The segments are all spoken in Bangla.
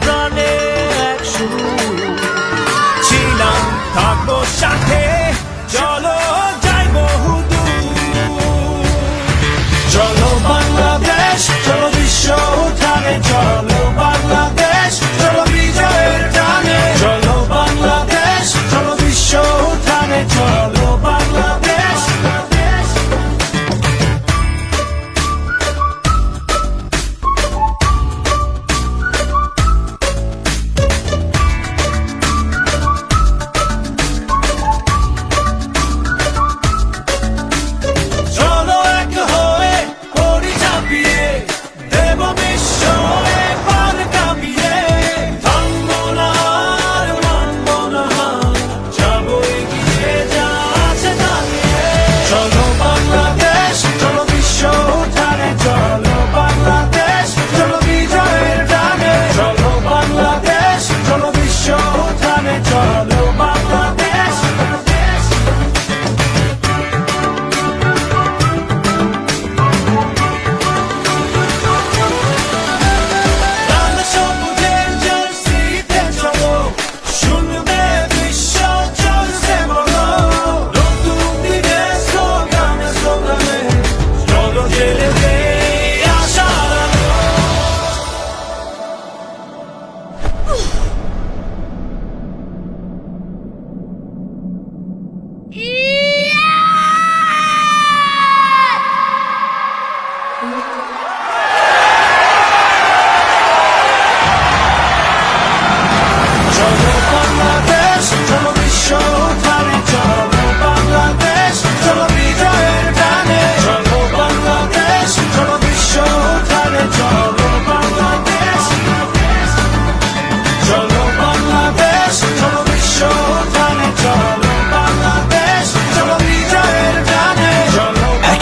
প্রাণ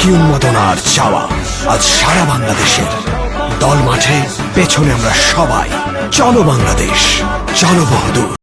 একই উন্মাদনার চাওয়া। আজ সারা বাংলাদেশের দল মাঠে পেছনে আমরা সবাই। চলো বাংলাদেশ, চলো বহুদূর।